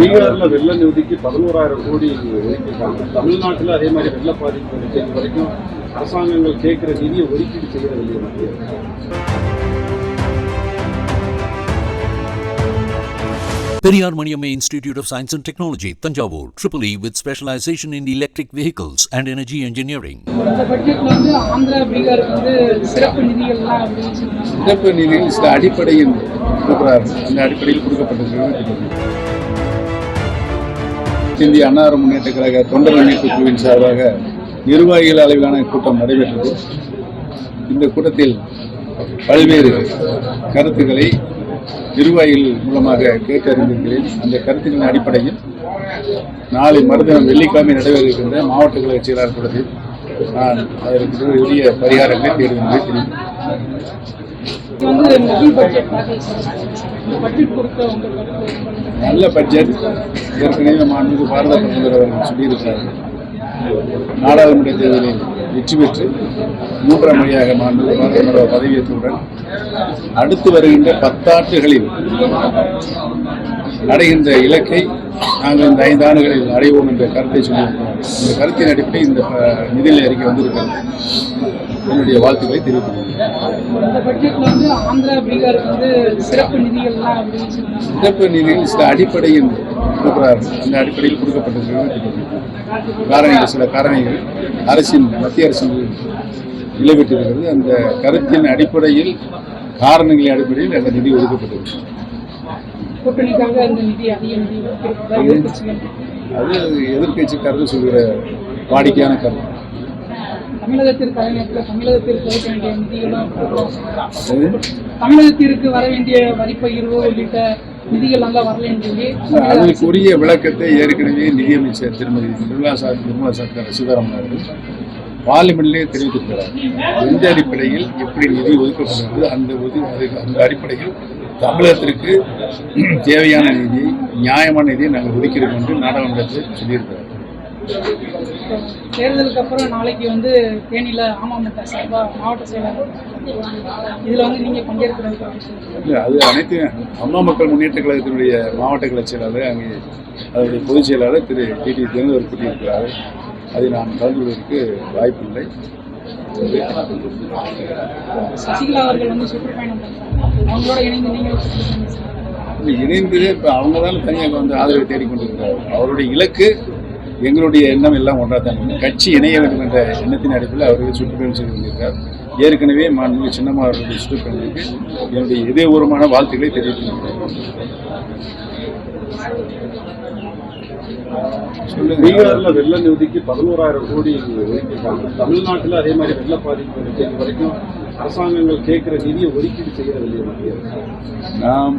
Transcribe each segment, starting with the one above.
பீகார்ல வெள்ள நிதிக்கு பதினோராயிரம் கோடி ஒதுக்கியிருக்காங்க. தமிழ்நாட்டுல அதே மாதிரி வெள்ள பாதிப்பு இது வரைக்கும் அரசாங்கங்கள் கேட்கிற நிதியை ஒதுக்கீடு செய்யறதில்லையே மத்திய. Periyar Maniamma Institute of Science and Technology, Tanjavur, Triple E with specialization in electric vehicles and energy engineering. இந்த பட்ஜெட்ல வந்து ஆந்திரா பீகாருக்கு வந்து சிறப்பு நிதிகள்லாம் நிதியில் சில அடிப்படையில் கொடுக்கிறார்கள் அந்த அடிப்படையில் கொடுக்கப்பட்டிருக்கிறது. இந்திய அன்னார முன்னேற்ற கழக தொண்டர் மீட்பு குழுவின் சார்பாக நிர்வாகிகள் அளவிலான கூட்டம் நடைபெற்றது. இந்த கூட்டத்தில் பல்வேறு கருத்துக்களை நிர்வாகிகள் மூலமாக கேட்டறிந்திருக்கிறேன். அந்த கருத்துக்களின் அடிப்படையில் நாளை மறுதினம் வெள்ளிக்கிழமை நடைபெற இருக்கின்ற மாவட்ட கழக செயலாளர் கூட்டத்தில் நான் அதற்கு உரிய பரிகாரங்களை தேடுவதை தெரிவிக்கிறேன். இது வந்து நிதி பட்ஜெட் தாக்கல் இந்த பட்ஜெட் கொடுத்த உங்க நல்ல பட்ஜெட் ஏற்கனவே மாண்பு பாரத பிரதமர் அவர்கள் சொல்லியிருக்கிறார். நாடாளுமன்ற தேர்தலில் வெற்றி பெற்று மூன்றாம் மொழியாக மாண்பு பாரத பிரதமர் பதவியேற்றவுடன் அடுத்து வருகின்ற பத்தாண்டுகளில் அடைகின்ற இலக்கை நாங்கள் இந்த ஐந்து ஆண்டுகளில் அடைவோம் என்ற கருத்தை சொல்லியிருக்கிறோம். இந்த கருத்தின் அடிப்படையில் இந்த நிதிநிலை அறிக்கை வந்திருக்கிறது. என்னுடைய வாழ்த்துக்களை தெரிவிக்கிறேன் சிறப்பு நிதியில் சில அடிப்படையில் கொடுக்கிறார்கள் அந்த அடிப்படையில் கொடுக்கப்பட்டிருக்கிறது காரணிகள் சில காரணிகள் அரசின் மத்திய அரசின் நிலைபெற்றிருக்கிறது. அந்த கருத்தின் அடிப்படையில் காரணங்களின் அடிப்படையில் அந்த நிதி ஒதுக்கப்பட்டிருக்கிறது. கூட்டணிக்காக அந்த நிதி அதிக அது எதிர்கட்சிக்காரர்கள் சொல்கிற வாடிக்கையான கருத்து. தமிழகத்திற்கு அதே நேரத்தில் தமிழகத்திற்கு ஒதுக்க வேண்டிய நிதிகளும் அது? தமிழகத்திற்கு வர வேண்டிய வரிப்பகிர்வு உள்ளிட்ட நிதிகள் நல்லா அதற்குரிய விளக்கத்தை ஏற்கனவே நிதியமைச்சர் திருமதி நிர்மலா சா நிர்மலா சீதாராமன் சீதாராமன் அவர்கள் பார்லிமெண்ட்லேயே தெரிவித்திருக்கிறார். எந்த அடிப்படையில் எப்படி நிதி ஒதுக்கப்படுகிறது அந்த ஒது அந்த அடிப்படையில் தமிழகத்திற்கு தேவையான நிதியை நியாயமான நிதியை நாங்கள் ஒதுக்கிறோம் என்று நாடாளுமன்றத்தில் சொல்லியிருக்கிறார். தேர்தலுக்கு அப்புறம் நாளைக்கு வந்து தேனியில் அமமுக சார்பா மாவட்ட செயலாளர் இதுல வந்து நீங்க பங்கேற்கிறதுக்கு அவசியம் இல்லை அது அனைத்து அம்மா மக்கள் முன்னேற்ற கழகத்தினுடைய மாவட்ட கழக செயலாளர் அங்கே அதனுடைய பொதுச் செயலாளர் திரு டி. டி. தினகர் கூட்டியிருக்கிறார் அதை நான் கலந்து கொள்வதற்கு வாய்ப்பில்லை. சசிகலா அவர்கள் வந்து சுற்றுப்பயணம் அவங்களோட இணைந்து நீங்க சுற்றுப்பயணம் செய்யலாம். இது இணைந்து இப்போ அவங்க தான் தனியாக வந்து ஆதரவை தேடிக்கொண்டிருக்கிறார் அவருடைய இலக்கு எங்களுடைய எண்ணம் எல்லாம் ஒன்றா தான். கட்சி இணைய வேண்டும் என்ற எண்ணத்தின் அடிப்படையில் அவர்கள் சுற்றுப்பயணம் செய்து கொண்டிருக்கிறார் ஏற்கனவே மாண்புமிகு சின்னம்மா அவர்களுடைய சுற்றுப்பயணத்துக்கு என்னுடைய இதயபூர்வமான வாழ்த்துக்களை சொல்லுங்க பீகார்ல வெள்ள நிதிக்கு பதினோராயிரம் கோடி ஒதுக்கியிருக்காங்க தமிழ்நாட்டுல அதே மாதிரி வெள்ள பாதிப்பு வரைக்கும் அரசாங்கங்கள் கேட்கிற நிதியை ஒதுக்கீடு அரசு. நாம்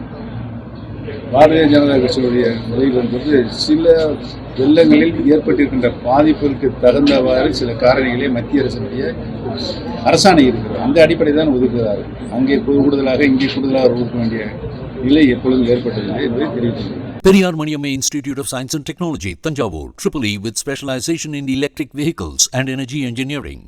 பாரதிய ஜனதா கட்சியுடைய முறையில் என்பது சில வெள்ளங்களில் ஏற்பட்டிருக்கின்ற பாதிப்பிற்கு தகுந்தவாறு சில காரணிகளை மத்திய அரசினுடைய அரசாணை இருக்கிறது. அந்த அடிப்படை தான் ஒதுக்குகிறார் அங்கே கூடுதலாக இங்கே கூடுதலாக ஒதுக்க வேண்டிய நிலை எப்பொழுதும் ஏற்பட்டதில்லை என்பதை தெரிவித்துள்ளது Periyar Maniamma Institute of Science and Technology, Tanjavur, Triple E with specialization in electric vehicles and energy engineering.